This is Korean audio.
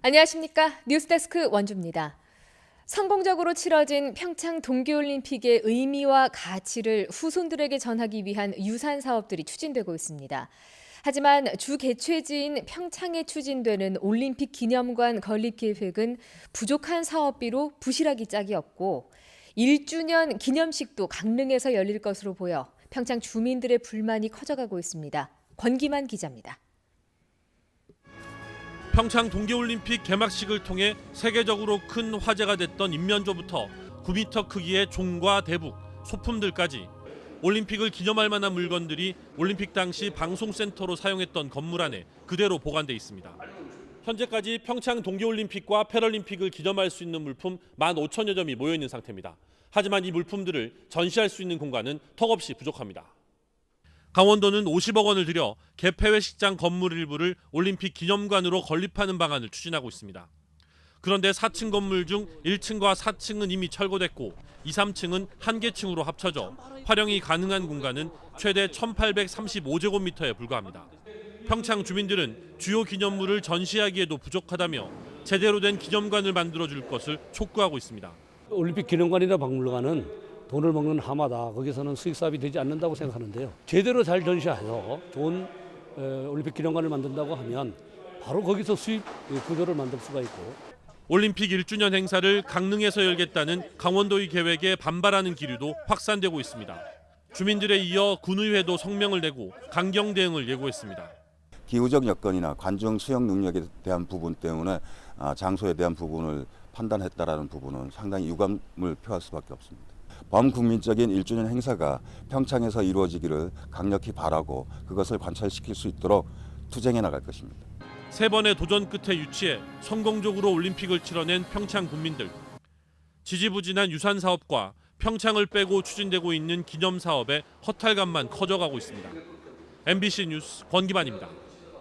안녕하십니까. 뉴스데스크 원주입니다. 성공적으로 치러진 평창 동계올림픽의 의미와 가치를 후손들에게 전하기 위한 유산 사업들이 추진되고 있습니다. 하지만 주 개최지인 평창에 추진되는 올림픽 기념관 건립 계획은 부족한 사업비로 부실하기 짝이었고 1주년 기념식도 강릉에서 열릴 것으로 보여 평창 주민들의 불만이 커져가고 있습니다. 권기만 기자입니다. 평창 동계올림픽 개막식을 통해 세계적으로 큰 화제가 됐던 인면조부터 9m 크기의 종과 대북, 소품들까지 올림픽을 기념할 만한 물건들이 올림픽 당시 방송센터로 사용했던 건물 안에 그대로 보관돼 있습니다. 현재까지 평창 동계올림픽과 패럴림픽을 기념할 수 있는 물품 15,000여 점이 모여 있는 상태입니다. 하지만 이 물품들을 전시할 수 있는 공간은 턱없이 부족합니다. 강원도는 50억 원을 들여 개폐회식장 건물 일부를 올림픽 기념관으로 건립하는 방안을 추진하고 있습니다. 그런데 4층 건물 중 1층과 4층은 이미 철거됐고 2, 3층은 한 개층으로 합쳐져 활용이 가능한 공간은 최대 1835제곱미터에 불과합니다. 평창 주민들은 주요 기념물을 전시하기에도 부족하다며 제대로 된 기념관을 만들어 줄 것을 촉구하고 있습니다. 올림픽 기념관이나 박물관은 돈을 먹는 하마다 거기서는 수익 사업이 되지 않는다고 생각하는데요. 제대로 잘 전시해서 좋은 에, 올림픽 기념관을 만든다고 하면 바로 거기서 수익 구조를 만들 수가 있고 올림픽 1주년 행사를 강릉에서 열겠다는 강원도의 계획에 반발하는 기류도 확산되고 있습니다. 주민들에 이어 군의회도 성명을 내고 강경 대응을 예고했습니다. 기후적 여건이나 관중 수용 능력에 대한 부분 때문에 아, 장소에 대한 부분을 판단했다라는 부분은 상당히 유감을 표할 수밖에 없습니다. 범국민적인 1주년 행사가 평창에서 이루어지기를 강력히 바라고 그것을 관찰시킬 수 있도록 투쟁해 나갈 것입니다. 세 번의 도전 끝에 유치해 성공적으로 올림픽을 치러낸 평창 국민들. 지지부진한 유산 사업과 평창을 빼고 추진되고 있는 기념 사업의 허탈감만 커져가고 있습니다. MBC 뉴스 권기만입니다.